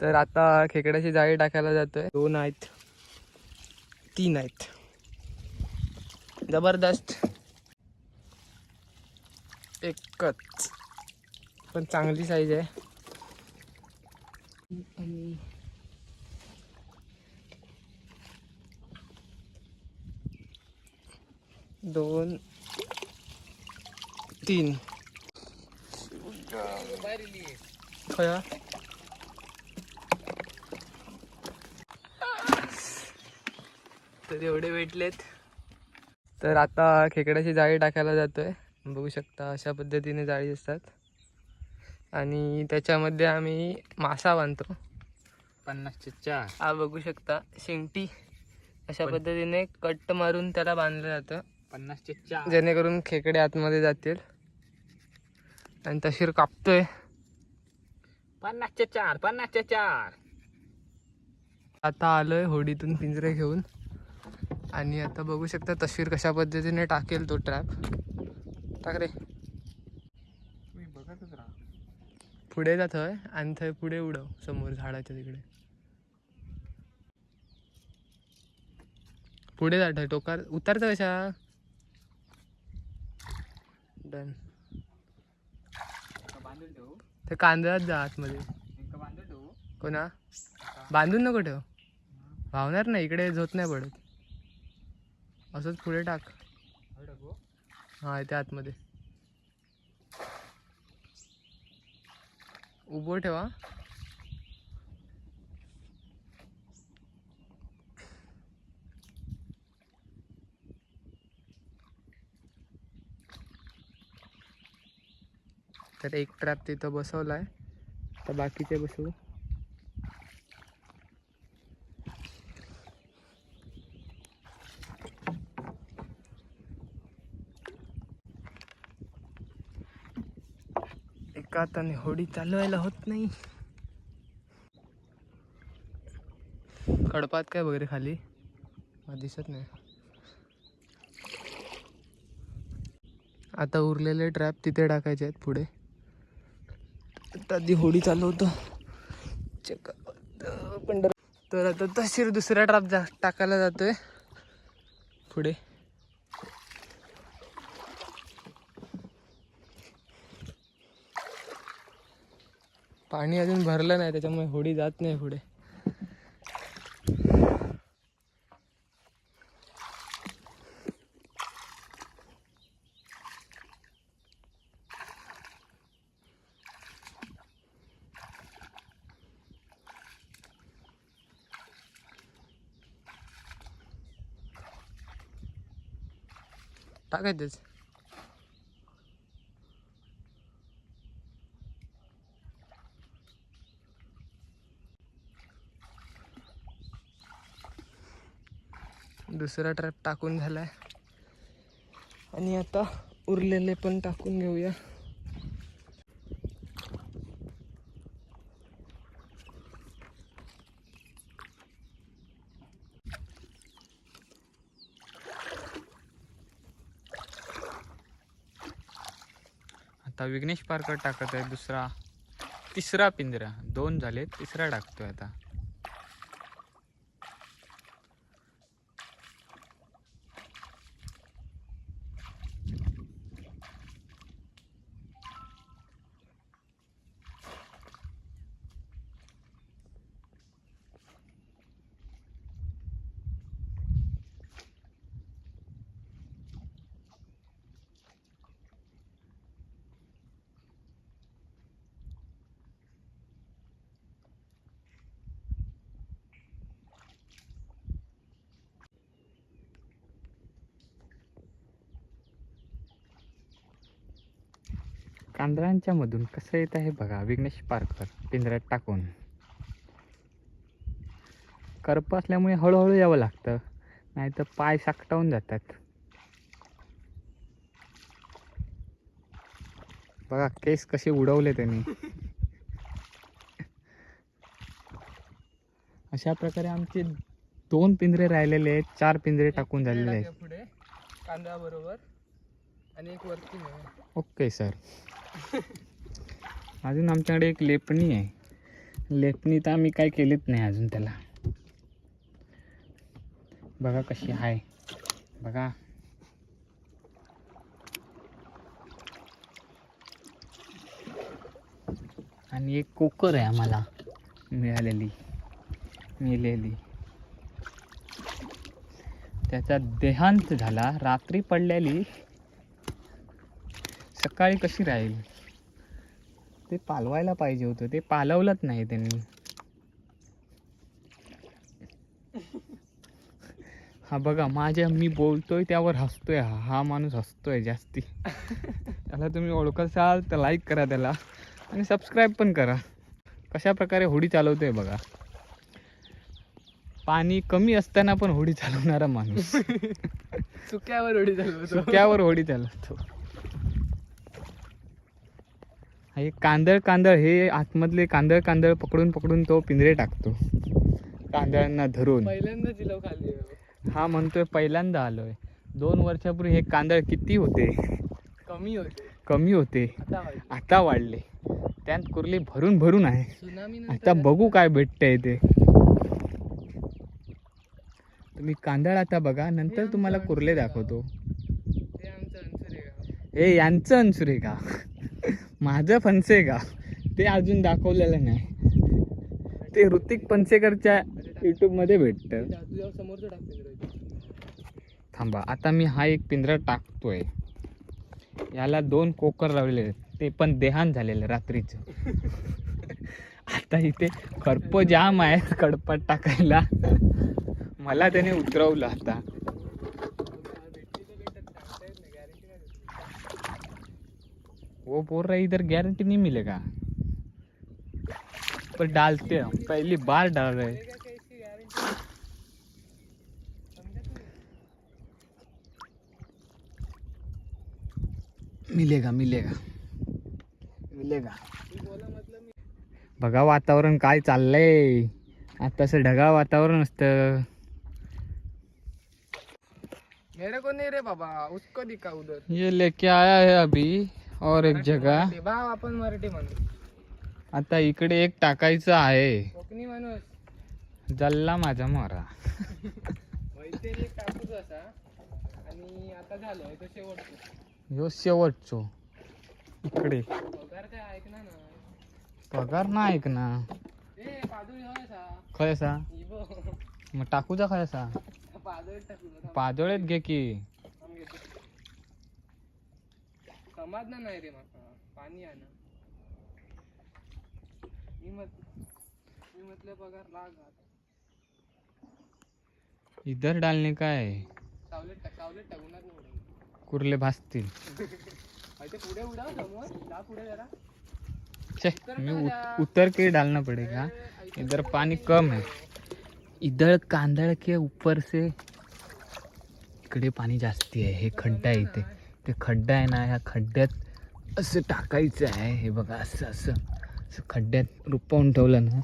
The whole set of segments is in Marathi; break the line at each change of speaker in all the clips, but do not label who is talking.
तर आता खेकड्याची जाळी टाकायला जातोय. दोन आहेत. तीन आहेत. जबरदस्त. एकच. पण चांगली साईज आहे. आणि दोन. तीन. खया तर एवढे भेटलेत. तर आता खेकड्याची जाळी टाकायला जातोय. बघू शकता अशा पद्धतीने जाळी असतात आणि त्याच्यामध्ये आम्ही मासा बांधतो.
पन्नासचे चार.
हा बघू शकता. शेंगटी अशा पद्धतीने कट मारून त्याला बांधलं जातं.
पन्नासचे चार.
जेणेकरून खेकडे आतमध्ये जातील. आणि तशीर कापतोय.
पन्नासचे चार पन्नासचे चार.
आता आलोय होडीतून पिंजरे घेऊन. आणि आता बघू शकता तस्वीर कशा पद्धतीने टाकेल तो ट्रॅप टाक रे.
बघतच राहा
पुढे जात हय आणि थंय पुढे उडव समोर झाडाच्या तिकडे. पुढे जात आहे टोकार उतरतं कशा डन ते कांद्यात जा आतमध्ये. कोणा? बांधून नको ठेव. भावणार नाही इकडे झोत नाही पडत. असंच पुढे टाक. हा इथे आतमध्ये. उभं ठेवा. तर एक ट्रॅप तिथं बसवलाय. तर बाकीचे बसवू एका हाताने होडी चालवायला होत नाही. कडपात काय वगैरे खाली? मला दिसत नाही. आता उरलेले ट्रॅप तिथे टाकायचे आहेत पुढे. आधी होडी चालवतो. पंढर तर आता तशीर दुसरा ट्रॅप जा टाकायला जातोय. पुढे. पाणी अजून भरलं नाही त्याच्यामुळे होडी जात नाही पुढे. टाकायचंच. दुसरा ट्रॅप टाकून झाला आहे आणि आता उरलेले पण टाकून घेऊया.
आता विघ्नेश पारकर टाकत आहे दुसरा तिसरा पिंजरा. दोन झाले तिसरा टाकतोय आता. कांदळांच्या मधून कसं येत आहे बघा विघ्नेश पारकर पिंजऱ्यात टाकून. करप असल्यामुळे हळूहळू यावं लागतं नाही तर पाय साकटावून जातात. बघा केस कसे उडवले त्यांनी. अशा प्रकारे आमचे दोन पिंजरे राहिलेले आहेत चार पिंजरे टाकून झालेले आहेत.
कांदा बरोबर आणि एक वरती
ओके सर. अजून आमच्याकडे एक लेपणी आहे. लेपणी तर आम्ही काय केलीच नाही अजून त्याला. बघा कशी आहे. बघा. आणि एक कोकर आहे आम्हाला मिळालेली. मिळालेली. त्याचा देहांत झाला. रात्री पडलेली. सकाळी कशी राहील? ते पालवायला पाहिजे होतं. ते पालवलंच नाही त्यांनी. हा बघा माझ्या मी बोलतोय त्यावर हसतोय हा. हा माणूस हसतोय जास्ती. त्याला तुम्ही ओळखाल तर लाईक करा त्याला. आणि सबस्क्राईब पण करा. कशा प्रकारे होडी चालवतोय बघा. पाणी कमी असताना पण होडी चालवणारा माणूस.
चुक्यावर उडी चालवतो.
सुक्यावर होडी चालवतो. हे कांदळ कांदळ हे आतमधले कांदळ कांदळ पकडून पकडून तो पिंजरे टाकतो. कांदळांना धरून.
पहिल्यांदा
हा म्हणतोय पहिल्यांदा आलोय. दोन वर्षापूर्वी हे कांदळ किती होते?
कमी होते.
कमी होते.
आता वाढले.
त्यात कुर्ली भरून भरून आहे. आता बघू काय भेटतंय ते. तुम्ही कांदळ आता बघा नंतर तुम्हाला कुर्ले दाखवतो. हे यांचं अंसुर आहे का? माझं फनसेगा ते अजून दाखवलेलं नाही. ते ऋतिक पनसेकरच्या यूट्यूबमध्ये भेटतं.
तुझ्या समोरचं
थांबा आता मी हा एक पिंजरा टाकतोय. याला दोन कोकर लावलेले आहेत. ते पण देहान झालेलं रात्रीचं. आता इथे कडप जाम आहे कडपात टाकायला. मला त्याने उतरवलं आता. वो बोल रहा है इधर गारंटी नहीं मिलेगा। पर डालते हम पहली बार डाल रहे हैं। मिलेगा मिलेगा। मिलेगा। बघा वातावरण काय चाललंय? आता असं ढगाळ वातावरण असतं.
मेरे को नहीं रे बाबा उसको दिखा उधर।
ये लेके आया है अभी। और एक जगह.
मराठी भाव आपण मराठी माणूस
आता इकडे एक टाकायचं आहे.
कोकणी माणूस.
जल्ला माझा मोरा.
वैसे एक टाकूच असा. आणि आता झालं तो शेवटचं.
ह्यो शेवटचो. इकडे.
पगार काय ऐकणार ना.
पगार ना ऐक ना
ए पादुळी होय असा.
खय असा?
इबो.
मग टाकूचा खय असा?
पादुळी टाकू नका.
पाजोळ्यात घे की
थांब घेतो. समाधान नाही रे माका पाणी ना. मी मत मी म्हटलं पगार लाग.
इधर डालणे काय
सावलेट टाक सावलेट टाक उन्हात नाही.
कुर्ले भासतील
अरे ते पुढे उडाव समोर. जा पुढे जरा.
छे मैं उत- उतर के डालना पड़ेगा. इधर पानी कम है. इधर कांदळ के ऊपर से इकडे पाणी जास्ती आहे हे खड्डा आहे इथे. ते खड्डा आहे ना ह्या खड्ड्यात असं टाकायचं आहे. हे बघा असं असं असं खड्ड्यात रुपवून ठेवलं ना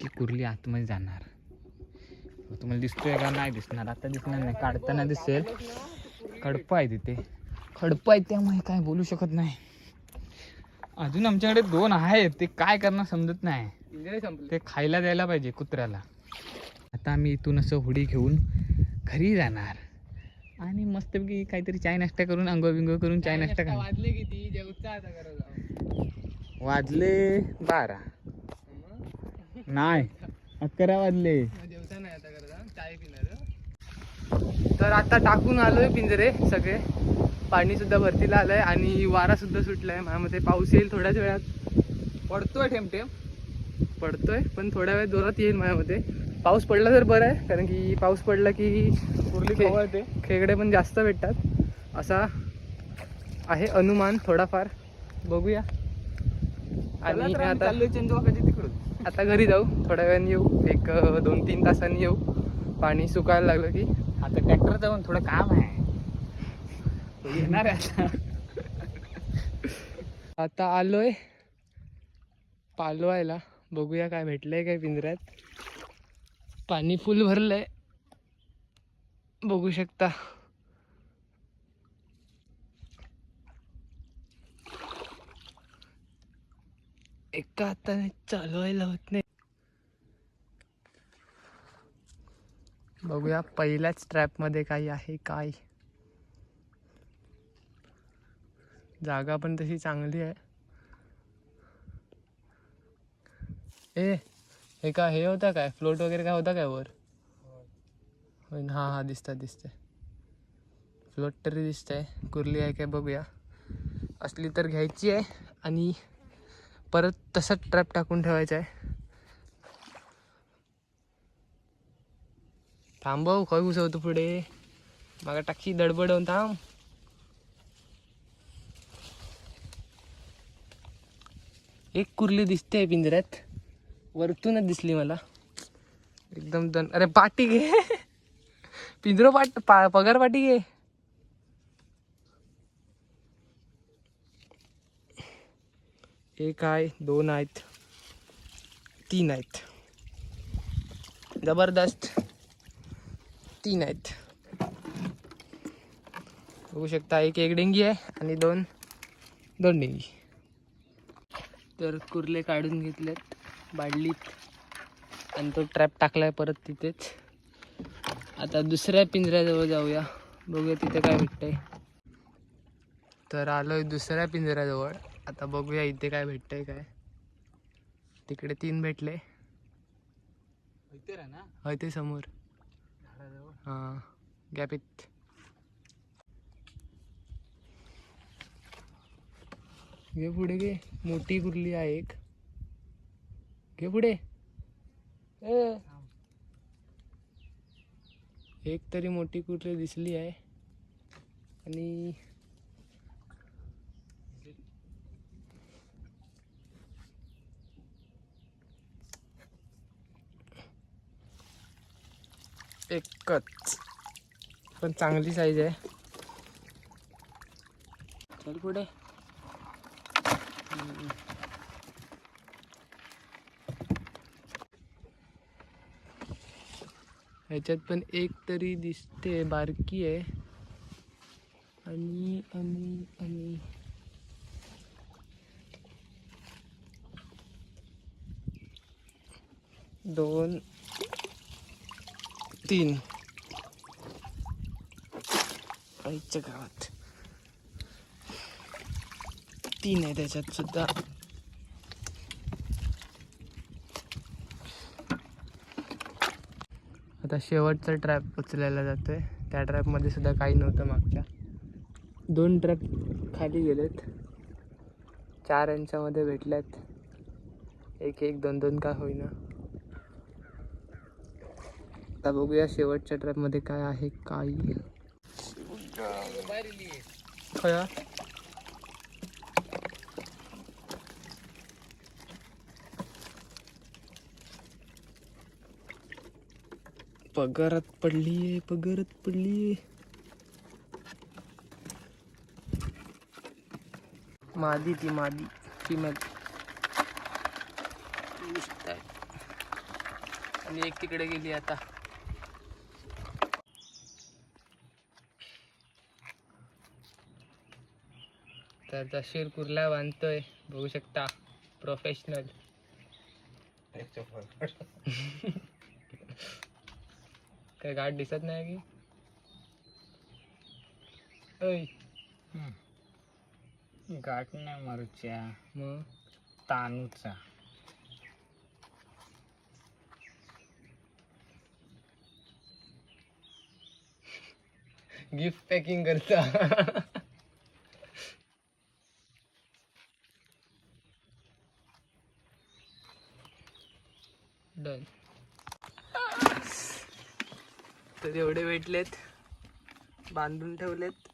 की कुर्ली आतमध्ये जाणार. तुम्हाला दिसतोय का? नाही दिसणार. आता दिसणार नाही. काढताना दिसेल. खडपं आहे तिथे खडपं आहे त्यामुळे काय बोलू शकत नाही. अजून आमच्याकडे दोन आहेत. ते काय करणार समजत नाही. ते खायला द्यायला पाहिजे कुत्र्याला. आता आम्ही इथून असं हुडी घेऊन घरी जाणार. आणि मस्तपैकी काहीतरी चाय नाश्ता करून अंघोळ बिंगोळ करून चाय नाश्ता करणार.
वाजले किती? जेवचा
वाजले बारा.
मग
नाही अकरा वाजले.
नाही आता करत चाय पिणार तर आता टाकून आलोय पिंजरे सगळे. पाणी सुद्धा भरतीला आलंय आणि वारा सुद्धा सुटलाय. माझ्यामध्ये पाऊस येईल थोड्याच वेळात.
पडतोय ठेम ठेम
पडतोय पण थोड्या वेळात जोरात येईल माझ्यामध्ये पाऊस पडला तर बरं आहे कारण की पाऊस पडला की
कुर्ली खवळते
खेकडे पण जास्त भेटतात. असा आहे अनुमान थोडाफार. बघूया. आणि आता आता घरी जाऊ. थोड्या वेळाने येऊ. एक दोन तीन तासांनी येऊ. पाणी सुकायला लागलं की.
आता ट्रॅक्टर जाऊन थोडं काम आहे. तो येणार आहे आता.
आता आलोय पालवायला. बघूया काय भेटलंय काय पिंजऱ्यात. पाणी फुल भरलंय. बघू शकता. एका हाताने चालवायला होत नाही. बघूया पहिल्याच ट्रॅपमध्ये काही आहे काय. जागा पण तशी चांगली आहे. ए हे का हे होता काय? फ्लोट वगैरे काय होता काय वर? हा हा दिसतंय दिसतंय. फ्लोट तरी दिसतंय. कुर्ली आहे काय बघूया. असली तर घ्यायची आहे आणि परत तसाच ट्रॅप टाकून ठेवायचा आहे. थांबव खय घुसवतो पुढे. मागा टाकी दडबडवून थांब. एक कुर्ली दिसते पिंजऱ्यात. वरतूनच दिसली मला. एकदम दन अरे पाटी घे. पिंजरो पाट पा पगार पाटी घे एक आहे दोन आहेत तीन आहेत. जबरदस्त. तीन आहेत. बघू शकता एक एक डेंगी आहे आणि दोन दोन डेंगी. तर कुर्ले काढून घेतलेत बाडलीत. आणि तो ट्रॅप टाकलाय परत तिथेच. आता दुसऱ्या पिंजऱ्याजवळ जाऊया. बघूया तिथे काय भेटतंय. तर आलोय दुसऱ्या पिंजऱ्याजवळ. आता बघूया इथे काय भेटतंय काय. तिकडे तीन भेटले.
ना?
ते समोर. हां गॅपित घे पुढे घे. मोठी कुर्ली आहे एक. घे पुढे. एक तरी मोठी कुर्ली दिसली आहे. आणि एकच. पण चांगली साईज आहे. चल पुढे. ह्याच्यात पण एक तरी दिसते बारकी आहे. आणि आणि आणि. दोन तीन. आईच्या गावात. तीन आहे त्याच्यात सुद्धा. आता शेवटचा ट्रॅप उचलायला जातोय. त्या ट्रॅपमध्ये सुद्धा काही नव्हतं मागच्या. दोन ट्रॅप खाली गेलेत. चार यांच्यामध्ये भेटल्यात. एक एक दोन दोन का होईना. आता बघूया शेवटच्या ट्रॅपमध्ये काय आहे काही पगारात पडलीये पगारात पडलीये मादी ती मादी फिमेल आणि एक तिकडे गेली आता. तर जशीर कुर्ला बांधतोय बघू शकता प्रोफेशनल काय गाठ दिसत नाही की?
गाठ नाही मारूच्या.
मग?
तानूचा.
गिफ्ट पॅकिंग करता डन तर एवढे भेटलेत बांधून ठेवलेत.